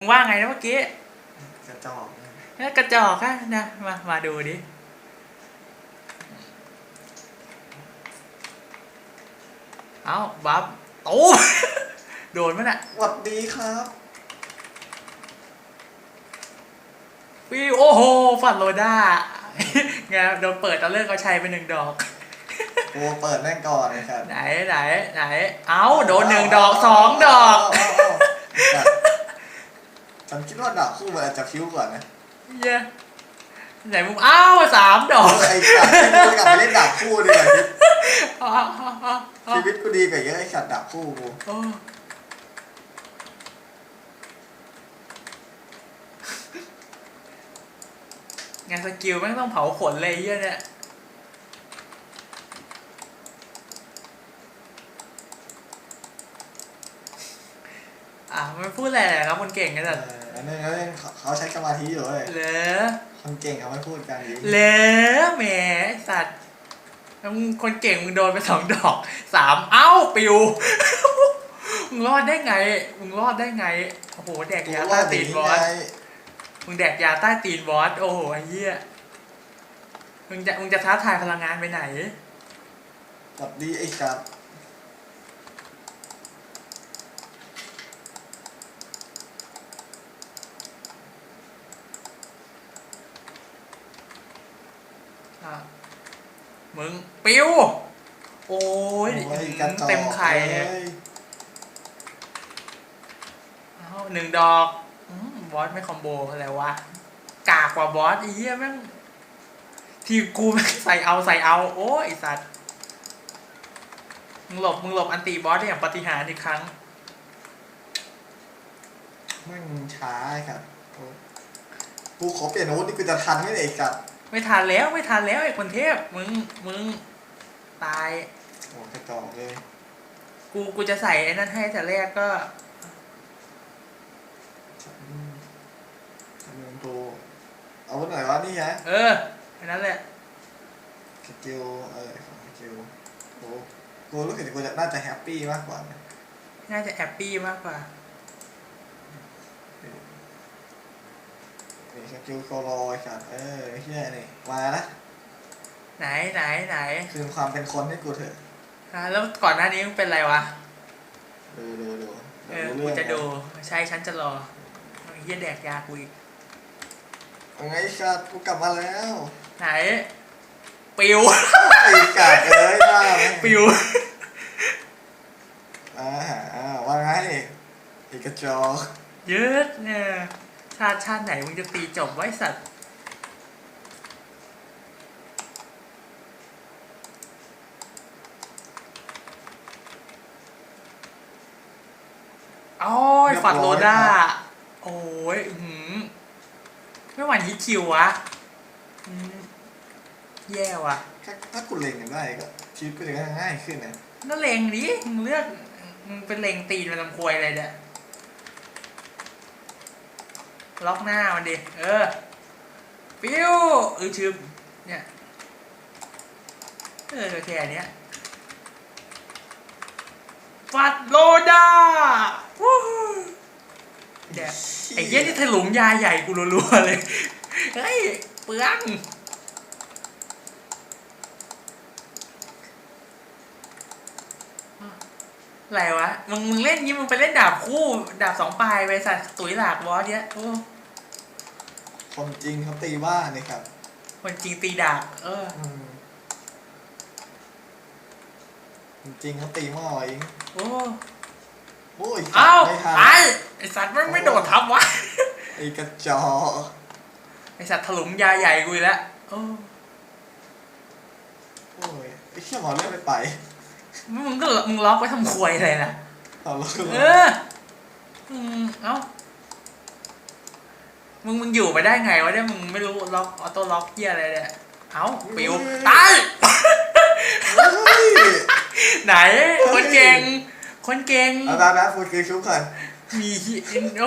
มึงว่าไงนะเมื่อกี้กระจอกนะเอ้ยกระจอกอะนะมามาดูดิเอาบัฟโอ้โดนมั้ยน่ะหวัดดีครับวิวโอ้โหฟันโรด้าไงโดนเปิดตอนเลิกเขาใช้ไปหนึ่งดอกกูเปิดแม่งก่อนเลยครับไหนไหนไหน เอาโดนหนึ่งดอกสองดอก เาเอาเอาฉันคิดว่าดาบคู่มันอาจจะคิ้วกว่านะเย้ไหนมึงอ้าวสามดอกไอ้สัตว์ให้กูกลับไปเล่นดาบคู่ดีกว่าชีวิตเอาเอาเอาเอาเอาชีวิตกูดีกว่าเยอะไอ้สัตว์ดาบคู่กูโอ้งานสกิลแม่งต้องเผาขนเลยไอ้เหี้ยเนี่ย อะไม่พูดอะไรเลยครับคนเก่งกันเอแต่ออันนี้อันนี้เขาเขาใช้สมาธิอยู่เลยเหลอคนเก่งเขาไม่พูดกันยิ้มเหลอแหมไอ้สัตว์แล้วมึงคนเก่งมึงโดนไปสองดอกสามเอ้าปิวมึงรอดได้ไงมึงรอดได้ไงโอ้โหแดกกูยาว่าใต้ตีตีนนบอไงสมึงแดกยาใต้ตีนบอสโอ้โหไอ้เหี้ยมึงจะมึงจะท้าทายพลังงานไปไหนหวัดดีไอ้สัตว์ มึง ปิวโอ้ยโอ้ยกระจอกเต็มไข่เลยเอ้าหนึ่งดอกอืมบอสไม่คอมโบอะไรวะ กากกว่าบอสไอ้เหี้ยแม่ง ทีมกูแม่งใส่เอาใส่เอา โอ้ยไอ้สัตว์ มึงหลบ มึงหลบอันตีบอสได้อย่างปาฏิหาริย์อีกครั้ง แม่งช้าไอ้สัตว์โอ้กูขอเปลี่ยนอาวุธนี่กูจะทันไหมเนี่ยไอ้สัตว์ ไม่ทันแล้วไม่ทันแล้วไอ้คนเทพมึงมึงตายโอ้กระจอกเลยกูกูจะใส่ไอ้นั่นให้แต่แรกก็อืมทำเป็นกูเอาไว้หน่อยวะนี่ฮะเออแค่นั้นแหละสกิลเออของสกิลโอ้กูรู้สึกกูจะน่าจะแฮปปี้มากกว่านะน่าจะแฮปปี้มากกว่า นี่สกิลโซโลไอ้สัตว์เออไอ้เฮียนี่มาละไหนไหนไหนคืนความเป็นคนให้กูเถอะอะแล้วก่อนหน้านี้มึงเป็นอะไรวะ ดูดูดูเออรู้กูรื่องจะดูใช่ฉันจะรอไอ้เฮียแดกยากูอีกเอาไงสัตว์กูกลับมาแล้วไหน ปิว ไอ้สัตว์เอ้ยหน้าแม่งปิว อ่าอ่าว่าไงไอ้กระจอก ยืดเนี่ย ชาติชาติไหนมึงจะตีจบไว้สัตว์โอ้ยฝัดโรด้า โอ้ยอื้อหือไม่หวั่นฮิตคิววะอืมแย่ว่ะถ้าถ้ากูเล็งกันได้ก็ชีวิตกูจะง่ายขึ้นนะ นั่นเลงดิมึงเลือกมึงเป็นเลงตีนมันลำควยอะไรเนี่ย ล็อกหน้ามันดิ เออ ปิ้วเออชืมเนี่ย เออแค่เนี้ยฟัดโลดาวู้ฮู้เดี๋ยวไอ้เหี้ยนี่ถลุงยาใหญ่กูรัวๆเลย เฮ้ย เปลือง อะไรวะ มึงมึงเล่นงี้มึงไปเล่นดาบคู่ ดาบสองปลายไปสัตว์ตุ๋ยหลากบอสเนี้ยโอ้คนจริงเขาตีว่านี่ครับคนจริงตีดาบเอออืมคนจริงเขาตีหม้อเองโอ้โอ้ยเอ้าไม่ทันไอ้ไอสัตว์มันไม่โดดทับวะ ไอ้กระจอกไอสัตว์ถลุงยาใหญ่กูอีกแล้วโอ้โอ้ยไอ้เชี่ยหมอเลือดไม่ไป มึงก็มึงล็อกไว้ทำควยอะไรล่ะเอาแล้วก็เอออืมเอ้ามึงมึงอยู่ไปได้ไงวะเนี่ยมึงไม่รู้ล็อกออโต้ล็อกเหี้ยอะไรเนี่ยเอ้าปิวตายเฮ้ยไหน คนเก่ง คนเก่งเอาตามนะฟูดคือชุบก่อนมีอินโอ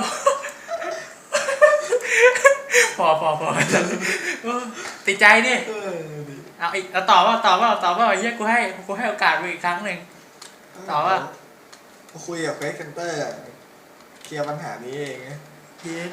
พอพอพอเออติดใจดิ เออดิเอาอีกเอาตอบว่าตอบว่าตอบว่าเฮียกูให้กูให้โอกาสมึงอีกครั้งหนึ่งต่อว่าคุยกับเฟซเซนเตอร์เคลียร์ปัญหานี้เองนะเย็ด